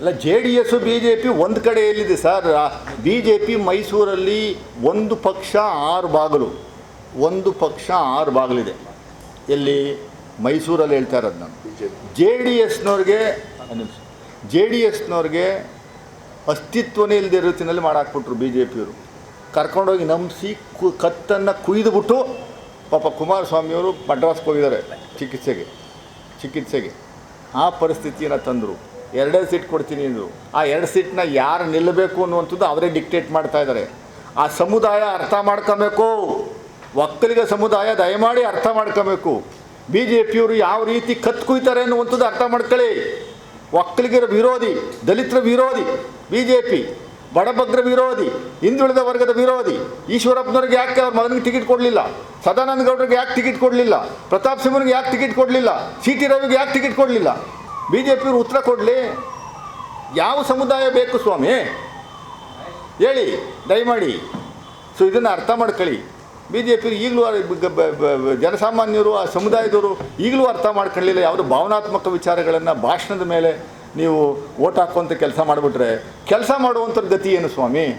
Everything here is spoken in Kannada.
ಅಲ್ಲ, J D S B J P ಒಂದು ಕಡೆ ಎಲ್ಲಿದೆ ಸರ್ ಬಿ ಜೆ ಪಿ ಮೈಸೂರಲ್ಲಿ ಒಂದು ಪಕ್ಷ ಆರು ಬಾಗಿಲು. ಒಂದು ಪಕ್ಷ ಆರು ಬಾಗಿಲಿದೆ. ಎಲ್ಲಿ? ಮೈಸೂರಲ್ಲಿ ಹೇಳ್ತಾ ಇರೋದು ನಾನು. ಜೆ ಡಿ ಎಸ್ನವ್ರಿಗೆ ಜೆ ಡಿ ಎಸ್ನವ್ರಿಗೆ ಅಸ್ತಿತ್ವನೇ ಇಲ್ಲದೆ ರೀತಿಯಲ್ಲಿ ಮಾಡಾಕ್ಬಿಟ್ರು ಬಿ ಜೆ ಪಿಯವರು. ಕರ್ಕೊಂಡೋಗಿ ನಂಬಿಸಿ ಕು, ಕತ್ತನ್ನು ಕುಯ್ದುಬಿಟ್ಟು ಪಾಪ ಕುಮಾರಸ್ವಾಮಿಯವರು ಮಡ್ರಾಸ್ಗೆ ಹೋಗಿದ್ದಾರೆ ಚಿಕಿತ್ಸೆಗೆ. ಚಿಕಿತ್ಸೆಗೆ. ಆ ಪರಿಸ್ಥಿತಿಯನ್ನು ತಂದರು. ಎರಡೇ ಸೀಟ್ ಕೊಡ್ತೀನಿ ಎಂದು ಆ ಎರಡು ಸೀಟ್ನ ಯಾರು ನಿಲ್ಲಬೇಕು ಅನ್ನುವಂಥದ್ದು ಅವರೇ ಡಿಕ್ಟೇಟ್ ಮಾಡ್ತಾ ಇದ್ದಾರೆ. ಆ ಸಮುದಾಯ ಅರ್ಥ ಮಾಡ್ಕೋಬೇಕು. ಒಕ್ಕಲಿಗ ಸಮುದಾಯ ದಯಮಾಡಿ ಅರ್ಥ ಮಾಡ್ಕೋಬೇಕು. ಬಿ ಜೆ ಪಿಯವರು ಯಾವ ರೀತಿ ಕತ್ತು ಕುಯ್ತಾರೆ ಅನ್ನುವಂಥದ್ದು ಅರ್ಥ ಮಾಡ್ಕೊಳ್ಳಿ. ಒಕ್ಕಲಿಗರ ವಿರೋಧಿ, ದಲಿತರ ವಿರೋಧಿ ಬಿ ಜೆ ಪಿ ಬಡಬಗ್ರ ವಿರೋಧಿ, ಹಿಂದುಳಿದ ವರ್ಗದ ವಿರೋಧಿ, ಈಶ್ವರಪ್ಪನವ್ರಿಗೆ ಯಾಕೆ ಅವ್ರ ಮಗನಿಗೆ ಟಿಕೆಟ್ ಕೊಡಲಿಲ್ಲ? ಸದಾನಂದ ಗೌಡರಿಗೆ ಯಾಕೆ ಟಿಕೆಟ್ ಕೊಡಲಿಲ್ಲ? ಪ್ರತಾಪ್ ಸಿಂಹನಿಗೆ ಯಾಕೆ ಟಿಕೆಟ್ ಕೊಡಲಿಲ್ಲ? ಸಿ ಟಿ ರವಿಗೆ ಯಾಕೆ ಟಿಕೆಟ್ ಕೊಡಲಿಲ್ಲ? ಬಿ ಜೆ ಪಿಯವರು ಉತ್ತರ ಕೊಡಲಿ. ಯಾವ ಸಮುದಾಯ ಬೇಕು ಸ್ವಾಮಿ? ಹೇಳಿ, ದಯಮಾಡಿ. ಸೊ, ಇದನ್ನು ಅರ್ಥ ಮಾಡ್ಕೊಳ್ಳಿ. ಬಿ ಜೆ ಪಿ ಈಗಲೂ ಜನಸಾಮಾನ್ಯರು, ಆ ಸಮುದಾಯದವರು ಈಗಲೂ ಅರ್ಥ ಮಾಡ್ಕೊಳ್ಳಿಲ್ಲ ಯಾವುದೋ ಭಾವನಾತ್ಮಕ ವಿಚಾರಗಳನ್ನು ಭಾಷಣದ ಮೇಲೆ ನೀವು ಓಟ್ ಹಾಕುವಂಥ ಕೆಲಸ ಮಾಡಿಬಿಟ್ರೆ, ಕೆಲಸ ಮಾಡುವಂಥದ್ದು ಗತಿ ಏನು ಸ್ವಾಮಿ?